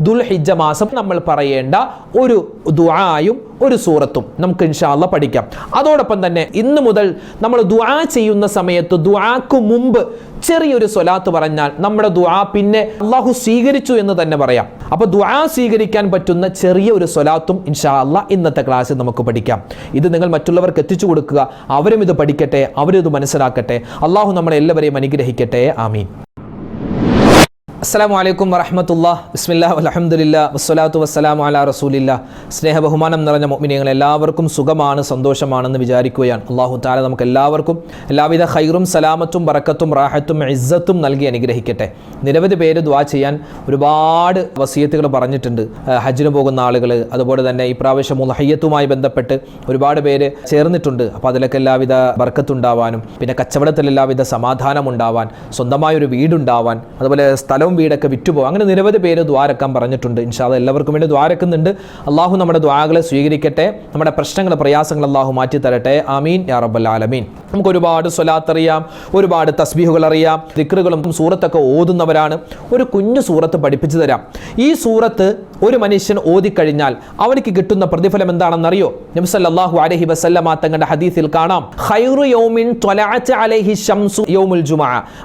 ദുൽഹിജ്ജ മാസം നമ്മൾ പറയേണ്ട ഒരു ദുആയും ഒരു സൂറത്തും നമുക്ക് ഇൻഷാല്ല പഠിക്കാം. അതോടൊപ്പം തന്നെ ഇന്ന് മുതൽ നമ്മൾ ദുആ ചെയ്യുന്ന സമയത്ത് ദുആക്ക് മുമ്പ് ചെറിയൊരു സ്വലാത്ത് പറഞ്ഞാൽ നമ്മുടെ ദുആ പിന്നെ അള്ളാഹു സ്വീകരിച്ചു എന്ന് തന്നെ പറയാം. അപ്പോൾ ദുആ സ്വീകരിക്കാൻ പറ്റുന്ന ചെറിയ ഒരു സ്വലാത്തും ഇൻഷാല്ല ഇന്നത്തെ ക്ലാസ്സിൽ നമുക്ക് പഠിക്കാം. ഇത് നിങ്ങൾ മറ്റുള്ളവർക്ക് എത്തിച്ചു കൊടുക്കുക. അവരും ഇത് പഠിക്കട്ടെ അവരും ഇത് മനസ്സിലാക്കട്ടെ. അള്ളാഹു നമ്മളെ എല്ലാവരെയും അനുഗ്രഹിക്കട്ടെ. ആമീൻ. അസ്സാം വലൈക്കും വറഹമത്തുള്ള ബിസ്മില്ലാ അലഹമുല്ല വസ്സലാത്തു വസ്സലാം അല റസൂലില്ല സ്നേഹ ബഹുമാനം നിറഞ്ഞ മോമിനിയങ്ങൾ എല്ലാവർക്കും സുഖമാണ് സന്തോഷമാണെന്ന് വിചാരിക്കുകയാണ്. അള്ളാഹു താല നമുക്ക് എല്ലാവർക്കും എല്ലാവിധ ഹൈറും സലാമത്തും ബറക്കത്തും റാഹത്തും ഇസ്സത്തും നൽകി അനുഗ്രഹിക്കട്ടെ. നിരവധി പേര് ദ്വാ ചെയ്യാൻ ഒരുപാട് വസീയത്തുകൾ പറഞ്ഞിട്ടുണ്ട്. ഹജ്ജിന് പോകുന്ന ആളുകൾ അതുപോലെ തന്നെ ഈ പ്രാവശ്യം മുലഹയ്യത്തുമായി ബന്ധപ്പെട്ട് ഒരുപാട് പേര് ചേർന്നിട്ടുണ്ട്. അപ്പോൾ അതിലൊക്കെ എല്ലാവിധ ബർക്കത്തുണ്ടാവാനും പിന്നെ കച്ചവടത്തിൽ എല്ലാവിധ സമാധാനം ഉണ്ടാവാൻ സ്വന്തമായൊരു വീടുണ്ടാവാൻ അതുപോലെ സ്ഥലവും വീടൊക്കെ വിറ്റുപോകും. അങ്ങനെ നിരവധി പേര് ദ്വാരക്കാൻ പറഞ്ഞിട്ടുണ്ട്. ഇൻഷാദ് എല്ലാവർക്കും വേണ്ടി ദ്വാരക്കുന്നുണ്ട് അള്ളാഹു നമ്മുടെ ദ്വാകളെ സ്വീകരിക്കട്ടെ. നമ്മുടെ പ്രശ്നങ്ങൾ പ്രയാസങ്ങൾ അള്ളാഹു മാറ്റി തരട്ടെ. ആമീൻ. യാ റബ്ബൽ ആലമീൻ. നമുക്ക് ഒരുപാട് സ്വലാത്ത് അറിയാം. ഒരുപാട് തസ്ബീഹുകൾ അറിയാം. ദിക്റുകളും സൂറത്തൊക്കെ ഓതുന്നവരാണ്. ഒരു കുഞ്ഞു സൂറത്ത് പഠിപ്പിച്ചു തരാം. ഈ സൂറത്ത് ഒരു മനുഷ്യൻ ഓതിക്കഴിഞ്ഞാൽ അവനിക്ക് കിട്ടുന്ന പ്രതിഫലം എന്താണെന്നറിയോ? നബി സല്ലല്ലാഹു അലൈഹി വസല്ലമ തങ്ങളുടെ ഹദീസിൽ കാണാം. യൗമിൻ അലൈഹി യൗമുൽ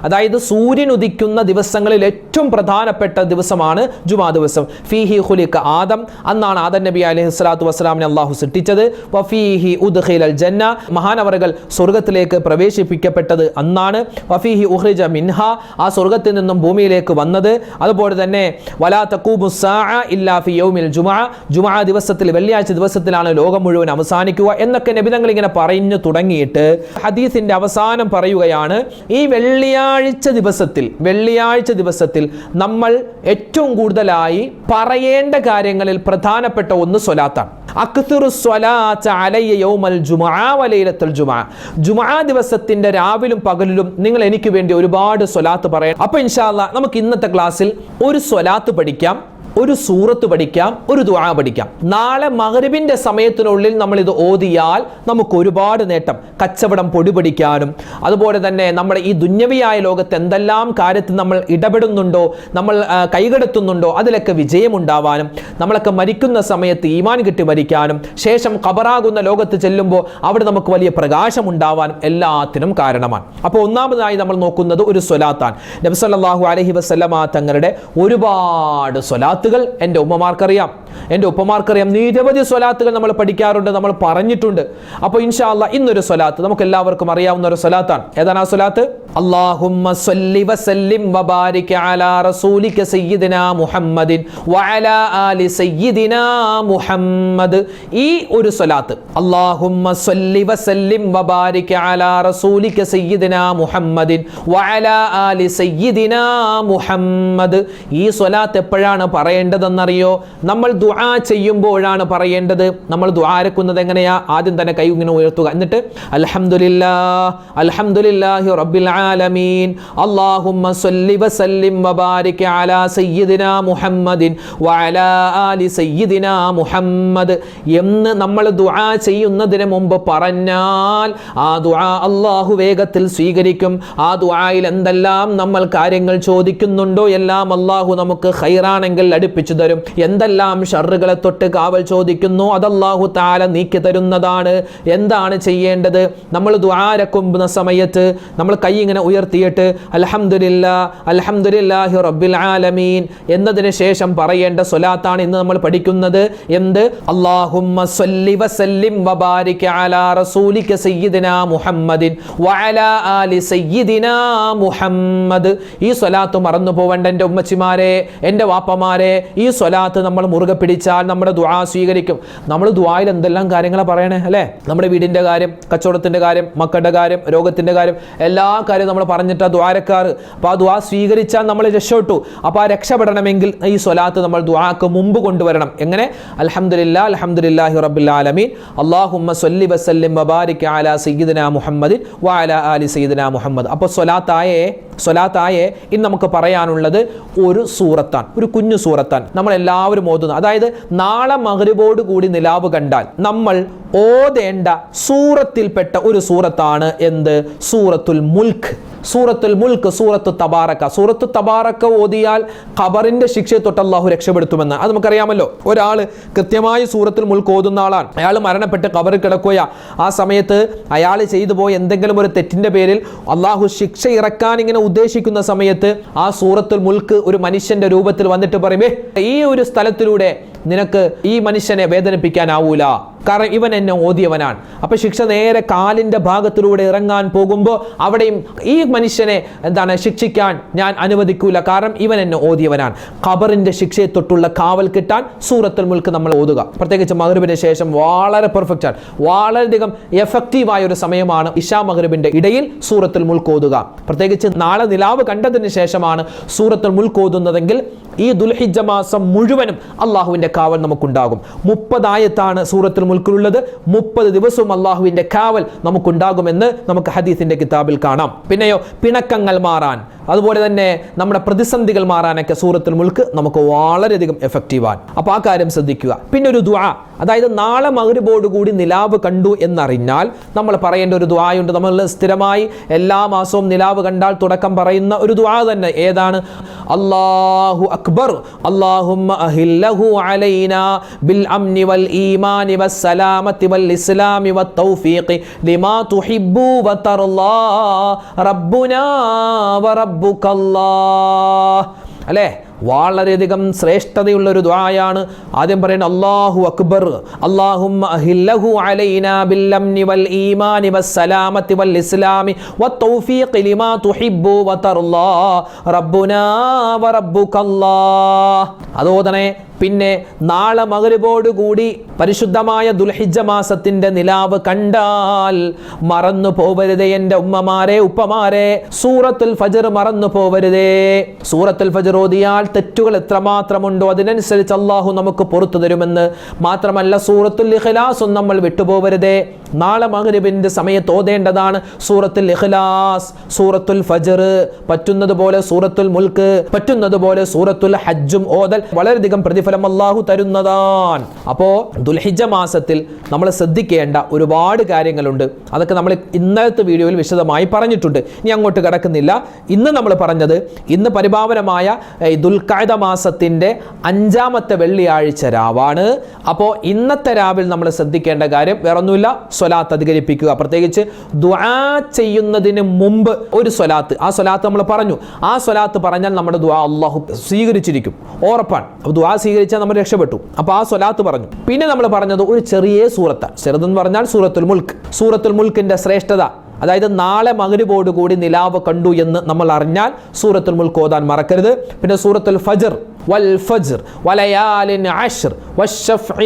അതായത് സൂര്യൻ ഉദിക്കുന്ന ദിവസങ്ങളിൽ ഏറ്റവും പ്രധാനപ്പെട്ട ദിവസമാണ് ജുമാ ദിവസം. ഫീഹി ഖുലിക ആദം. അന്നാണ് ആദം നബി അലൈഹി സ്വലാത്തു വസ്സലാമിനെ അള്ളാഹു സൃഷ്ടിച്ചത്. വഫീഹി അൽ ജന്ന. മഹാനവറുകൾ സ്വർഗത്തിലേക്ക് പ്രവേശിപ്പിക്കപ്പെട്ടത് അന്നാണ്. വഫീഹി ഉഹ്രിജ മിൻഹ. ആ സ്വർഗത്തിൽ നിന്നും ഭൂമിയിലേക്ക് വന്നത്. അതുപോലെ തന്നെ വലാ സാഅ ഇല്ലാ ഫി യൗമിൽ ജുമാ. ദിവസത്തിൽ വെള്ളിയാഴ്ച ദിവസത്തിലാണ് ലോകം മുഴുവൻ അവസാനിക്കുക എന്നൊക്കെ നബിതങ്ങൾ ഇങ്ങനെ പറഞ്ഞു തുടങ്ങിയിട്ട് ഹദീസിന്റെ അവസാനം പറയുകയാണ് ഈ വെള്ളിയാഴ്ച ദിവസത്തിൽ വെള്ളിയാഴ്ച ദിവസത്തിൽ നമ്മൾ ഏറ്റവും കൂടുതലായി പറയേണ്ട കാര്യങ്ങളിൽ പ്രധാനപ്പെട്ട ഒന്ന് സ്വലാത്താണ്. ദിവസത്തിന്റെ രാവിലും പകലിലും നിങ്ങൾ എനിക്ക് വേണ്ടി ഒരുപാട് സ്വലാത്ത് പറയാം അപ്പൊ ഇൻഷാ അല്ലാ നമുക്ക് ഇന്നത്തെ ക്ലാസ്സിൽ ഒരു സ്വലാത്ത് പഠിക്കാം. ഒരു സൂറത്ത് പഠിക്കാം ഒരു ദുആ പഠിക്കാം. നാളെ മഗ്രിബിന്റെ സമയത്തിനുള്ളിൽ നമ്മൾ ഇത് ഓതിയാൽ നമുക്ക് ഒരുപാട് നേട്ടം. കച്ചവടം പൊടിപടിക്കാനും അതുപോലെ തന്നെ നമ്മുടെ ഈ ദുന്യവിയായ ലോകത്ത് എന്തെല്ലാം കാര്യത്തിൽ നമ്മൾ ഇടപെടുന്നുണ്ടോ നമ്മൾ കൈകടത്തുന്നുണ്ടോ അതിലൊക്കെ വിജയമുണ്ടാവാനും നമ്മളൊക്കെ മരിക്കുന്ന സമയത്ത് ഈമാൻ കിട്ടി മരിക്കാനും ശേഷം കബറാകുന്ന ലോകത്ത് ചെല്ലുമ്പോൾ അവിടെ നമുക്ക് വലിയ പ്രകാശം ഉണ്ടാവാനും എല്ലാത്തിനും കാരണമാണ്. അപ്പോൾ ഒന്നാമതായി നമ്മൾ നോക്കുന്നത് ഒരു സ്വലാത്താണ്. നബി സല്ലല്ലാഹു അലൈഹി വസല്ലമ തങ്ങളുടെ ഒരുപാട് സ്വലാത്തുകൾ എന്റെ ഉമ്മമാർക്കറിയാം. എന്റെ ഉപ്പമാർക്കറിയാം നിരവധി സ്വലാത്തുകൾ നമ്മൾ പഠിക്കാറുണ്ട് നമ്മൾ പറഞ്ഞിട്ടുണ്ട്. അപ്പോൾ ഇൻഷാല്ല ഇന്നൊരു സ്വലാത്ത് നമുക്ക് എല്ലാവർക്കും അറിയാവുന്ന ഒരു സ്വലാത്താണ്. ഏതാണ് ആ സ്വലാത്ത്? അല്ലാഹുമ്മ സല്ലി വസല്ലിം വബാരിക അലാ റസൂലിക സയ്യിദിന മുഹമ്മദിൻ വഅല ആലി സയ്യിദിന മുഹമ്മദ്. ഈ ഒരു സ്വലാത്ത് അല്ലാഹുമ്മ സല്ലി വസല്ലിം വബാരിക അലാ റസൂലിക സയ്യിദിന മുഹമ്മദിൻ വഅല ആലി സയ്യിദിന മുഹമ്മദ്. ഈ സ്വലാത്ത് എപ്പോഴാണ് പറയേണ്ടതെന്നറിയോ? നമ്മൾ ദുആ ചെയ്യുമ്പോഴാണ് പറയേണ്ടത്. നമ്മൾ ദുആരക്കുന്നത് എങ്ങനെയാ? ആദ്യം തന്നെ കൈ ഇങ്ങനെ ഉയർത്തുക. എന്നിട്ട് അൽഹംദുലില്ലാ അൽഹംദുലില്ലാഹി റബ്ബിൽ ആലമീൻ. അല്ലാഹുമ്മ സല്ലി വസല്ലിം വബാരിക അലാ സയ്യിദിന മുഹമ്മദിൻ വഅലാ ആലി സയ്യിദിന മുഹമ്മദ്. എന്ന് നമ്മൾ ദുആ ചെയ്യുന്നതിന് മുമ്പ് പറഞ്ഞാൽ ആ ദുആ അള്ളാഹു വേഗത്തിൽ സ്വീകരിക്കും. ആ ദുആയിൽ എന്തെല്ലാം നമ്മൾ കാര്യങ്ങൾ ചോദിക്കുന്നുണ്ടോ എല്ലാം അള്ളാഹു നമുക്ക് ഹൈറാണെങ്കിൽ അടുപ്പിച്ചു തരും. എന്തെല്ലാം ഷറുകളെ തൊട്ട് കാവൽ ചോദിക്കുന്നു. അതല്ലാഹു താല നീക്കി തരുന്നതാണ്. എന്താണ് ചെയ്യേണ്ടത്? നമ്മൾ ദ്വാരക്കുമ്പുന്ന സമയത്ത് നമ്മൾ കൈ ഇങ്ങനെ ഉയർത്തിയിട്ട് അലഹമുല്ല അൽഹംദുലില്ലാഹി റബ്ബിൽ ആലമീൻ എന്നതിന് ശേഷം പറയേണ്ട സ്വലാത്താണ് ഇന്ന് നമ്മൾ പഠിക്കുന്നത്. എന്ത്? വസല്ലിം വബാരിക അലാ റസൂലിക സയ്യിദിനാ മുഹമ്മദിൻ ആലി സയ്യിദിനാ മുഹമ്മദ്. ഈ സ്വലാത്ത് മറന്നു പോവേണ്ട എന്റെ ഉമ്മച്ചിമാരെ എന്റെ വാപ്പമാരെ. ഈ സ്വലാത്ത് നമ്മൾ മുറുകെ പിടിച്ചാൽ നമ്മുടെ ദുആ സ്വീകരിക്കും. നമ്മൾ ദുആയിൽ എന്തെല്ലാം കാര്യങ്ങളാണ് പറയണേ അല്ലേ? നമ്മുടെ വീടിന്റെ കാര്യം കച്ചവടത്തിന്റെ കാര്യം മക്കളുടെ കാര്യം രോഗത്തിന്റെ കാര്യം എല്ലാ കാര്യവും നമ്മൾ പറഞ്ഞിട്ട് ദ്വാരക്കാർ അപ്പോൾ ആ ദുആ സ്വീകരിച്ചാൽ നമ്മൾ രക്ഷപ്പെട്ടു. അപ്പോൾ ആ രക്ഷപ്പെടണമെങ്കിൽ ഈ സ്വലാത്ത് നമ്മൾ ദുആക്ക് മുമ്പ് കൊണ്ടുവരണം. എങ്ങനെ? അൽഹംദുലില്ലാ അൽഹംദുലില്ലാഹി റബ്ബിൽ ആലമീൻ. സൊല്ലി വസല്ലിം വബാരിക് അലാ സയ്യിദിന മുഹമ്മദിൻ വഅലാ അലി സയ്യിദിന മുഹമ്മദ്. അപ്പോൾ സ്വലാത്തായേ സ്വലാത്തായേ ഇന്ന് നമുക്ക് പറയാനുള്ളത് ഒരു സൂറത്താൻ ഒരു കുഞ്ഞു സൂറത്താൻ നമ്മൾ എല്ലാവരും ഓതുന്നു. അതായത് നാളെ മഗ്രിബോട് കൂടി നിലാവ് കണ്ടാൽ നമ്മൾ ഓതേണ്ട സൂറത്തിൽപ്പെട്ട ഒരു സൂറത്താണ് എന്ത്? സൂറത്തുൽ മുൽക്ക്. സൂറത്തുൽ മുൽക്ക് സൂറത്ത് തബാറക്ക. സൂറത്ത് തബാറക്ക ഓതിയാൽ ഖബറിന്റെ ശിക്ഷയെ തൊട്ട് അള്ളാഹു രക്ഷപ്പെടുത്തുമെന്ന്. അത് നമുക്കറിയാമല്ലോ. ഒരാൾ കൃത്യമായി സൂറത്തുൽ മുൽക്ക് ഓതുന്ന ആളാണ്. അയാൾ മരണപ്പെട്ട് ഖബറിൽ കിടക്കുക ആ സമയത്ത് അയാൾ ചെയ്തു പോയ എന്തെങ്കിലും ഒരു തെറ്റിന്റെ പേരിൽ അള്ളാഹു ശിക്ഷ ഇറക്കാൻ ഇങ്ങനെ ഉദ്ദേശിക്കുന്ന സമയത്ത് ആ സൂറത്തുൽ മുൽക്ക് ഒരു മനുഷ്യന്റെ രൂപത്തിൽ വന്നിട്ട് പറയുമേ ഈ ഒരു സ്ഥലത്തിലൂടെ നിനക്ക് ഈ മനുഷ്യനെ വേദനിപ്പിക്കാനാവൂല. കാരണം ഇവൻ എന്നെ ഓതിയവനാണ്. അപ്പൊ ശിക്ഷ നേരെ കാലിന്റെ ഭാഗത്തിലൂടെ ഇറങ്ങാൻ പോകുമ്പോൾ അവിടെയും ഈ മനുഷ്യനെ എന്താണ് ശിക്ഷിക്കാൻ ഞാൻ അനുവദിക്കൂല. കാരണം ഇവൻ എന്നെ ഓതിയവനാണ്. ഖബറിന്റെ ശിക്ഷയെ തൊട്ടുള്ള കാവൽ കിട്ടാൻ സൂറത്തുൽ മുൽക്ക് നമ്മൾ ഓതുക. പ്രത്യേകിച്ച് മഹ്റിബിന് ശേഷം വളരെ പെർഫെക്റ്റ് ആണ്. വളരെയധികം എഫക്റ്റീവായ ഒരു സമയമാണ് ഇഷാ മഹ്റിബിന്റെ ഇടയിൽ സൂറത്തുൽ മുൽക്ക് ഓതുക. പ്രത്യേകിച്ച് നാളെ നിലാവ് കണ്ടതിന് ശേഷമാണ് സൂറത്തുൽ മുൽക്ക് ഓതുന്നതെങ്കിൽ ഈ ദുൽഹിജ മാസം മുഴുവനും അള്ളാഹുവിന്റെ കാവൽ നമുക്കുണ്ടാകും. മുപ്പതായത്താണ് സൂറത്തുൽ മുൽക്കിലുള്ളത്. മുപ്പത് ദിവസവും അള്ളാഹുവിന്റെ കാവൽ നമുക്കുണ്ടാകുമെന്ന് നമുക്ക് ഹദീസിന്റെ കിതാബിൽ കാണാം. പിന്നെയോ പിണക്കങ്ങൾ മാറാൻ. അതുപോലെ തന്നെ നമ്മുടെ പ്രതിസന്ധികൾ മാറാനൊക്കെ സൂറത്തുൽ മുൽക്ക് നമുക്ക് വളരെയധികം എഫക്റ്റീവാണ് അപ്പോൾ ആ കാര്യം ശ്രദ്ധിക്കുക. പിന്നെ ഒരു ദ്വാ അതായത് നാളെ കൂടി നിലാവ് കണ്ടു എന്നറിഞ്ഞാൽ നമ്മൾ പറയേണ്ട ഒരു ദ്വായുണ്ട് നമ്മൾ സ്ഥിരമായി എല്ലാ മാസവും നിലാവ് കണ്ടാൽ തുടക്കം പറയുന്ന ഒരു ദ്വാ തന്നെ. ഏതാണ്? അള്ളാഹു അക്ബർ. അല്ലാഹുമ്മ അഹില്ലഹു علينا بالأمن والإيمان والسلامة والإسلام والتوفيق لما تحب وتر الله ربنا وربك الله. عليه. വളരെയധികം ശ്രേഷ്ഠതയുള്ള ഒരു ദ്വായാണ് ആദ്യം പറയുന്നത് അള്ളാഹു അക്ബർ അതോദനെ പിന്നെ നാളെ മകരുവോടുകൂടി പരിശുദ്ധമായ ദുൽഹിജ മാസത്തിന്റെ നിലാവ് കണ്ടാൽ മറന്നു പോവരുതേ എന്റെ ഉമ്മമാരെ ഉപ്പമാരെ. സൂറത്തുൽ ഫജർ മറന്നു പോവരുതേ. സൂറത്തുൽ ഫജർ ഓതിയാൽ തെറ്റുകൾ എത്രമാത്രമുണ്ടോ അതിനനുസരിച്ച് അള്ളാഹു നമുക്ക് പുറത്തു തരുമെന്ന് മാത്രമല്ല സൂറത്തുൽ ഇഖ്ലാസും നമ്മൾ വിട്ടുപോകരുതേ നാളെ മകരിബിന്റെ സമയത്ത് ഓതേണ്ടതാണ് സൂറത്തുൽ ഇഖ്ലാസ് സൂറത്തുൽ ഫജർ പറ്റുന്നത് പോലെ സൂറത്തുൽ മുൽക്ക് പറ്റുന്നത് പോലെ സൂറത്തുൽ ഹജ്ജും ഓതൽ വളരെയധികം പ്രതിഫലം അള്ളാഹു തരുന്നതാണ്. അപ്പോ ദുൽഹിജ മാസത്തിൽ നമ്മൾ ശ്രദ്ധിക്കേണ്ട ഒരുപാട് കാര്യങ്ങളുണ്ട്. അതൊക്കെ നമ്മൾ ഇന്നത്തെ വീഡിയോയിൽ വിശദമായി പറഞ്ഞിട്ടുണ്ട്. ഇനി അങ്ങോട്ട് കിടക്കുന്നില്ല. ഇന്ന് നമ്മൾ പറഞ്ഞത് ഇന്ന് പരിഭാവനമായ ഈ ദുൽഖായത മാസത്തിന്റെ അഞ്ചാമത്തെ വെള്ളിയാഴ്ച രാവാണ്. അപ്പോൾ ഇന്നത്തെ രാവിൽ നമ്മൾ ശ്രദ്ധിക്കേണ്ട കാര്യം വേറൊന്നുമില്ല സ്വലാത്ത് അധികരിപ്പിക്കുക. പ്രത്യേകിച്ച് ദുആ ചെയ്യുന്നതിന് മുമ്പ് ഒരു സ്വലാത്ത്. ആ സ്വലാത്ത് നമ്മൾ പറഞ്ഞു. ആ സ്വലാത്ത് പറഞ്ഞാൽ നമ്മുടെ ദുആ അള്ളാഹു സ്വീകരിച്ചിരിക്കും. ഉറപ്പാണ്. അപ്പോൾ ദുആ സ്വീകരിച്ചാൽ നമ്മൾ രക്ഷപ്പെട്ടു. അപ്പോൾ ആ സ്വലാത്ത് പറഞ്ഞു. പിന്നെ നമ്മൾ പറഞ്ഞത് ഒരു ചെറിയ സൂറത്താണ്. ചെറുതെന്ന് പറഞ്ഞാൽ സൂറത്തുൽ മുൽക്ക്. സൂറത്തുൽ മുൽക്കിന്റെ ശ്രേഷ്ഠത അതായത് നാളെ മകരുപോടുകൂടി കൂടി നിലാവ് കണ്ടു എന്ന് നമ്മൾ അറിഞ്ഞാൽ സൂറത്തുൽ മുൽക്ക് ഓതാൻ മറക്കരുത്. പിന്നെ സൂറത്തുൽ ഫജർ. വൽ ഫജ്ർ വലയാലിൻ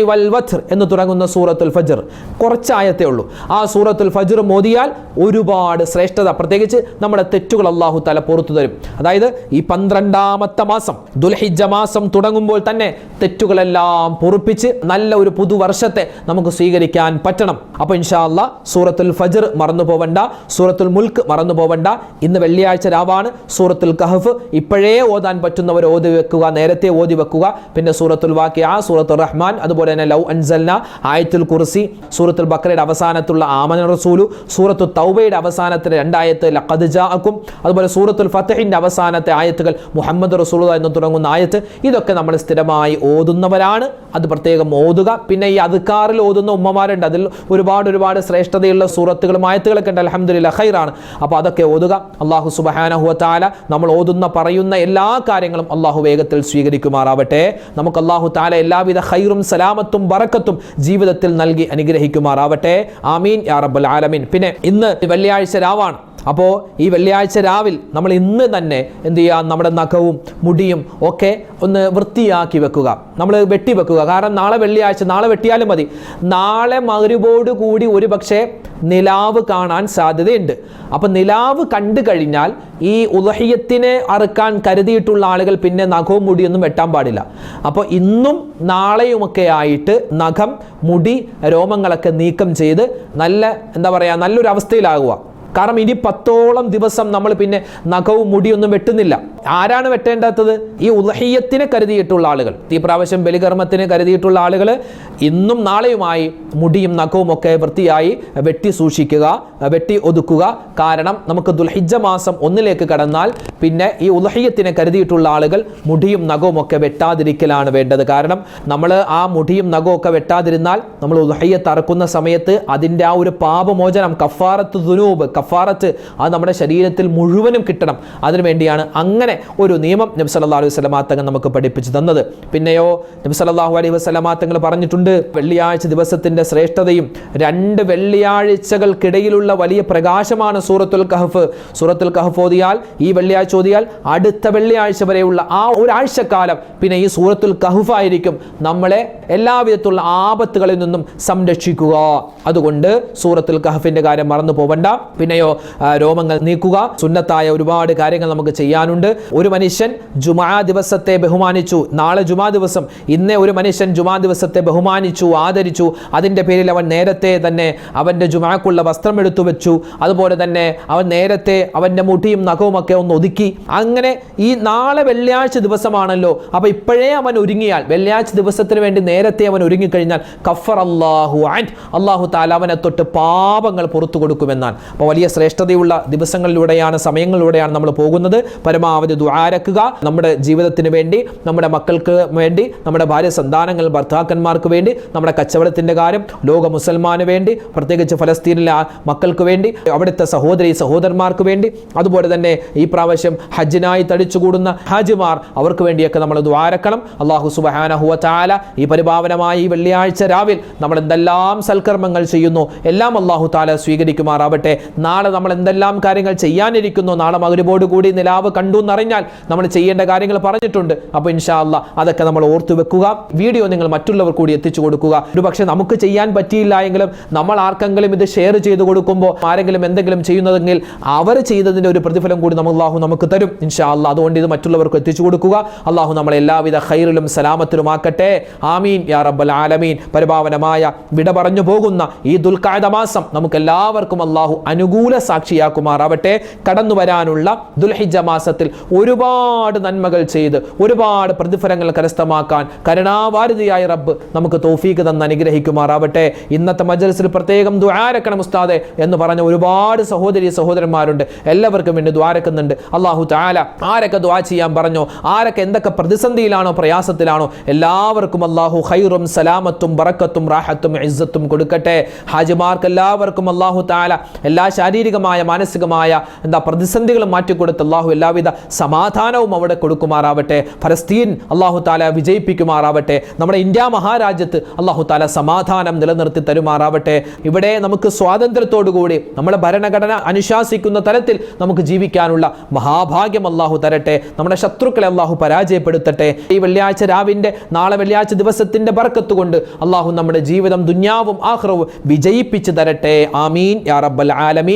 വൽ എന്ന് തുടങ്ങുന്ന സൂറത്തുൽ ഫജ്ർ. കുറച്ച് ആയത്തേ ഉള്ളൂ. ആ സൂറത്തുൽ ഫജ്ർ മോദിയാൽ ഒരുപാട് ശ്രേഷ്ഠത പ്രത്യേകിച്ച് നമ്മുടെ തെറ്റുകൾ അള്ളാഹു തല പുറത്തു തരും. അതായത് ഈ പന്ത്രണ്ടാമത്തെ മാസം ദുൽഹിജ മാസം തുടങ്ങുമ്പോൾ തന്നെ തെറ്റുകളെല്ലാം പൊറുപ്പിച്ച് നല്ല ഒരു പുതുവർഷത്തെ നമുക്ക് സ്വീകരിക്കാൻ പറ്റണം. അപ്പോൾ ഇൻഷാ അല്ലാ സൂറത്തുൽ ഫജ്ർ മറന്നു പോവണ്ട സൂറത്തുൽ മുൽക്ക് മറന്നു പോവണ്ട. ഇന്ന് വെള്ളിയാഴ്ച രാവാണ് സൂറത്തുൽ കഹഫ്. ഇപ്പോഴേ ഓതാൻ പറ്റുന്നവർ ഓതി വെക്കുക നേരത്തെ ഓതി വെക്കുക. പിന്നെ സൂറത്തുൽ വാക്കിയ സൂറത്തുൽ റഹ്മാൻ അതുപോലെ തന്നെ ലൗ അൻസൽന ആയത്തുൽ കുർസി സൂറത്തുൽ ബക്രയുടെ അവസാനത്തുള്ള ആമന റസൂലു സൂറത്തു തൗബയുടെ അവസാനത്തിലെ രണ്ടായത്ത് ലഖദ്ജാക്കും അതുപോലെ സൂറത്തുൽ ഫത്തഹിന്റെ അവസാനത്തെ ആയത്തുകൾ മുഹമ്മദ് റസൂൽ എന്ന് തുടങ്ങുന്ന ആയത്ത് ഇതൊക്കെ നമ്മൾ സ്ഥിരമായി ഓതുന്നവരാണ്. അത് പ്രത്യേകം ഓതുക. പിന്നെ ഈ അതുക്കാറിൽ ഓതുന്ന ഉമ്മമാരുണ്ട്. അതിൽ ഒരുപാട് ഒരുപാട് ശ്രേഷ്ഠതയുള്ള സൂറത്തുകളും ആയത്തുകളൊക്കെ ഉണ്ട്. അലഹമുല്ല ഖൈറാണ്. അപ്പോൾ അതൊക്കെ ഓതുക. അള്ളാഹു സുബഹാനഹുവ താല നമ്മൾ ഓതുന്ന പറയുന്ന എല്ലാ കാര്യങ്ങളും അള്ളാഹു വേഗത്തിൽ സ്വീകരിക്കുമാറാവട്ടെ. നമുക്ക് അള്ളാഹു താല എല്ലാവിധ ഹൈറും സലാമത്തും ബറക്കത്തും ജീവിതത്തിൽ നൽകി അനുഗ്രഹിക്കുമാറാവട്ടെ. ആമീൻ യാ റബ്ബൽ ആലമീൻ. പിന്നെ ഇന്ന് വെള്ളിയാഴ്ച രാവാണ്. അപ്പോൾ ഈ വെള്ളിയാഴ്ച രാവിലെ നമ്മൾ ഇന്ന് തന്നെ എന്ത് ചെയ്യുക നമ്മുടെ നഖവും മുടിയും ഒക്കെ ഒന്ന് വൃത്തിയാക്കി വെക്കുക. നമ്മൾ വെട്ടി വെക്കുക. കാരണം നാളെ വെള്ളിയാഴ്ച നാളെ വെട്ടിയാലും മതി. നാളെ മകരുവോട് കൂടി ഒരു പക്ഷേ നിലാവ് കാണാൻ സാധ്യതയുണ്ട്. അപ്പം നിലാവ് കണ്ടു കഴിഞ്ഞാൽ ഈ ഉദഹയത്തിനെ അറുക്കാൻ കരുതിയിട്ടുള്ള ആളുകൾ പിന്നെ നഖവും മുടിയൊന്നും വെട്ടാൻ പാടില്ല. അപ്പോൾ ഇന്നും നാളെയുമൊക്കെ ആയിട്ട് നഖം മുടി രോമങ്ങളൊക്കെ നീക്കം ചെയ്ത് നല്ല എന്താ പറയുക നല്ലൊരു അവസ്ഥയിലാകുക കാരണം ഇനി പത്തോളം ദിവസം നമ്മൾ പിന്നെ നഖവും മുടിയൊന്നും വെട്ടുന്നില്ല. ആരാണ് വെട്ടേണ്ടാത്തത്? ഈ ഉലഹിയത്തിനെ കരുതിയിട്ടുള്ള ആളുകൾ. ഈ പ്രാവശ്യം ബലികർമ്മത്തിന് കരുതിയിട്ടുള്ള ആളുകൾ ഇന്നും നാളെയുമായി മുടിയും നഖവും ഒക്കെ വൃത്തിയായി വെട്ടി സൂക്ഷിക്കുക വെട്ടി ഒതുക്കുക. കാരണം നമുക്ക് ദുൽഹിജ മാസം ഒന്നിലേക്ക് കടന്നാൽ പിന്നെ ഈ ഉലഹിയത്തിനെ കരുതിയിട്ടുള്ള ആളുകൾ മുടിയും നഖവും ഒക്കെ വെട്ടാതിരിക്കലാണ് വേണ്ടത്. കാരണം നമ്മൾ ആ മുടിയും നഖവും ഒക്കെ വെട്ടാതിരുന്നാൽ നമ്മൾ ഉദഹയ്യ അറക്കുന്ന സമയത്ത് അതിന്റെ ആ ഒരു പാപമോചനം കഫാറത്ത് ദുനൂബ് കഫാറത്ത് അത് നമ്മുടെ ശരീരത്തിൽ മുഴുവനും കിട്ടണം. അതിനുവേണ്ടിയാണ് അങ്ങനെ ഒരു നിയമം നബി സല്ലല്ലാഹു അലൈഹി വസല്ലമ തങ്ങൾ നമുക്ക് പഠിപ്പിച്ചു തന്നത്. പിന്നെയോ നബി സല്ലല്ലാഹു അലൈഹി വസല്ലമ തങ്ങൾ പറഞ്ഞിട്ടുണ്ട് വെള്ളിയാഴ്ച ദിവസത്തിന്റെ ശ്രേഷ്ഠതയും രണ്ട് വെള്ളിയാഴ്ചകൾക്കിടയിലുള്ള വലിയ പ്രകാശമാണ് സൂറത്തുൽ കഹഫ്. സൂറത്തുൽ കഹഫ് ഓതിയാൽ ഈ വെള്ളിയാഴ്ച ഓതിയാൽ അടുത്ത വെള്ളിയാഴ്ച വരെയുള്ള ആ ഒരാഴ്ചക്കാലം പിന്നെ ഈ സൂറത്തുൽ കഹഫ് ആയിരിക്കും നമ്മളെ എല്ലാവിധത്തിലുള്ള ആപത്തുകളിൽ നിന്നും സംരക്ഷിക്കുക. അതുകൊണ്ട് സൂറത്തുൽ കഹഫിന്റെ കാര്യം മറന്നു പോവണ്ട പിന്നെയോ ആ, രോമങ്ങൾ നീക്കുക. സുന്നത്തായ ഒരുപാട് കാര്യങ്ങൾ നമുക്ക് ചെയ്യാനുണ്ട്. ഒരു മനുഷ്യൻ ജുമാ ദിവസത്തെ ബഹുമാനിച്ചു. നാളെ ജുമാ ദിവസം ഇന്നേ ഒരു മനുഷ്യൻ ജുമാ ദിവസത്തെ ബഹുമാനിച്ചു ആദരിച്ചു. അതിന്റെ പേരിൽ അവൻ നേരത്തെ തന്നെ അവന്റെ ജുമാക്കുള്ള വസ്ത്രം എടുത്തു വെച്ചു. അതുപോലെ തന്നെ അവൻ നേരത്തെ അവന്റെ മുടിയും നഖവും ഒക്കെ ഒന്ന് ഒതുക്കി. അങ്ങനെ ഈ നാളെ വെള്ളിയാഴ്ച ദിവസമാണല്ലോ. അപ്പോൾ ഇപ്പോഴേ അവൻ ഒരുങ്ങിയാൽ വെള്ളിയാഴ്ച ദിവസത്തിന് വേണ്ടി നേരത്തെ അവൻ ഒരുങ്ങിക്കഴിഞ്ഞാൽ കഫർ അള്ളാഹു ആൻഡ് അള്ളാഹു താല അവനെ തൊട്ട് പാപങ്ങൾ പുറത്തു കൊടുക്കുമെന്നാണ്. അപ്പോൾ വലിയ ശ്രേഷ്ഠതയുള്ള ദിവസങ്ങളിലൂടെയാണ് സമയങ്ങളിലൂടെയാണ് നമ്മൾ പോകുന്നത്. പരമാവധി ദ്വാരക്കുക നമ്മുടെ ജീവിതത്തിന് വേണ്ടി നമ്മുടെ മക്കൾക്ക് വേണ്ടി നമ്മുടെ ഭാര്യ സന്താനങ്ങൾ ഭർത്താക്കന്മാർക്ക് വേണ്ടി നമ്മുടെ കച്ചവടത്തിന്റെ കാര്യം ലോക മുസൽമാന് വേണ്ടി പ്രത്യേകിച്ച് ഫലസ്തീനിലെ മക്കൾക്ക് വേണ്ടി അവിടുത്തെ സഹോദരി സഹോദരന്മാർക്ക് വേണ്ടി അതുപോലെ തന്നെ ഈ പ്രാവശ്യം ഹജ്ജിനായി തടിച്ചുകൂടുന്ന ഹാജിമാർ അവർക്ക് വേണ്ടിയൊക്കെ നമ്മൾ ദ്വാരക്കണം അള്ളാഹു സുബഹാനഹുവ ചാല ഈ പരിഭാവനമായി ഈ വെള്ളിയാഴ്ച രാവിൽ നമ്മൾ എന്തെല്ലാം സൽക്കർമ്മങ്ങൾ ചെയ്യുന്നു എല്ലാം അള്ളാഹു താല സ്വീകരിക്കുമാറാവട്ടെ. നാളെ നമ്മൾ എന്തെല്ലാം കാര്യങ്ങൾ ചെയ്യാനിരിക്കുന്നു? നാളെ മകരുബോട് കൂടി നിലാവ് കണ്ടു എന്നറിഞ്ഞാൽ നമ്മൾ ചെയ്യേണ്ട കാര്യങ്ങൾ പറഞ്ഞിട്ടുണ്ട്. അപ്പോൾ ഇൻഷാ അല്ലാ അതൊക്കെ നമ്മൾ ഓർത്തു വെക്കുക. വീഡിയോ നിങ്ങൾ മറ്റുള്ളവർ കൂടി എത്തിച്ചു കൊടുക്കുക. ഒരു പക്ഷേ നമുക്ക് ചെയ്യാൻ പറ്റിയില്ല എങ്കിലും നമ്മൾ ആർക്കെങ്കിലും ഇത് ഷെയർ ചെയ്ത് കൊടുക്കുമ്പോൾ ആരെങ്കിലും എന്തെങ്കിലും ചെയ്യുന്നതെങ്കിൽ അവർ ചെയ്തതിന്റെ ഒരു പ്രതിഫലം കൂടി നമ്മൾ അള്ളാഹു നമുക്ക് തരും. ഇൻഷാ അല്ലാ അതുകൊണ്ട് ഇത് മറ്റുള്ളവർക്ക് എത്തിച്ചു കൊടുക്കുക. അള്ളാഹു നമ്മളെ എല്ലാവിധ ഖൈറിലും സലാമത്തിലുമാക്കട്ടെ. ആമീൻ. യാ റബ്ബൽ ആലമീൻ. പരിപാവനമായ വിട പറഞ്ഞു പോകുന്ന ഈ ദുൽഖാദ മാസം നമുക്ക് എല്ലാവർക്കും അള്ളാഹു അനുകൂല സാക്ഷിയാക്കുമാറാവട്ടെ കടന്നു വരാനുള്ള ദുൽഹിജ മാസത്തിൽ ഒരുപാട് നന്മകൾ ചെയ്ത് ഒരുപാട് പ്രതിഫലങ്ങൾ കരസ്ഥമാക്കാൻ കരുണാവാരിതിയായ റബ്ബ് നമുക്ക് തോഫീക്ക് തന്ന് അനുഗ്രഹിക്കുമാറാവട്ടെ. ഇന്നത്തെ മജലിസിൽ പ്രത്യേകം ദ്വാരക്കണം ഉസ്താദെ എന്ന് പറഞ്ഞ ഒരുപാട് സഹോദരി സഹോദരന്മാരുണ്ട്. എല്ലാവർക്കും വേണ്ടി ദ്വാരക്കുന്നുണ്ട് അള്ളാഹു താല ആരൊക്കെ ദ്വാ ചെയ്യാൻ പറഞ്ഞോ ആരൊക്കെ എന്തൊക്കെ പ്രതിസന്ധിയിലാണോ പ്രയാസത്തിലാണോ എല്ലാവർക്കും അള്ളാഹു ഹൈറും സലാമത്തും ബറക്കത്തും റാഹത്തും ഇസ്സത്തും കൊടുക്കട്ടെ. ഹാജിമാർക്ക് എല്ലാവർക്കും അള്ളാഹു താല എല്ലാ ശാരീരികമായ മാനസികമായ എന്താ പ്രതിസന്ധികളും മാറ്റിക്കൊടുത്ത് അള്ളാഹു എല്ലാവിധ സമാധാനവും അവിടെ കൊടുക്കുമാറാവട്ടെ. ഫലസ്തീൻ അള്ളാഹു താല വിജയിപ്പിക്കുമാറാവട്ടെ. നമ്മുടെ ഇന്ത്യ മഹാരാജ്യത്ത് അള്ളാഹു താല സമാധാനം നിലനിർത്തി തരുമാറാവട്ടെ. ഇവിടെ നമുക്ക് സ്വാതന്ത്ര്യത്തോടുകൂടി നമ്മുടെ ഭരണഘടന അനുശാസിക്കുന്ന തരത്തിൽ നമുക്ക് ജീവിക്കാനുള്ള മഹാഭാഗ്യം അള്ളാഹു തരട്ടെ. നമ്മുടെ ശത്രുക്കളെ അള്ളാഹു പരാജയപ്പെടുത്തട്ടെ. ഈ വെള്ളിയാഴ്ച രാവിന്റെ നാളെ വെള്ളിയാഴ്ച ദിവസത്തിന്റെ ബർക്കത്ത് കൊണ്ട് അള്ളാഹു നമ്മുടെ ജീവിതം ദുന്യാവും ആഹ്റവും വിജയിപ്പിച്ചു തരട്ടെ. ആമീൻ. യാ റബ്ബൽ ആലമീൻ.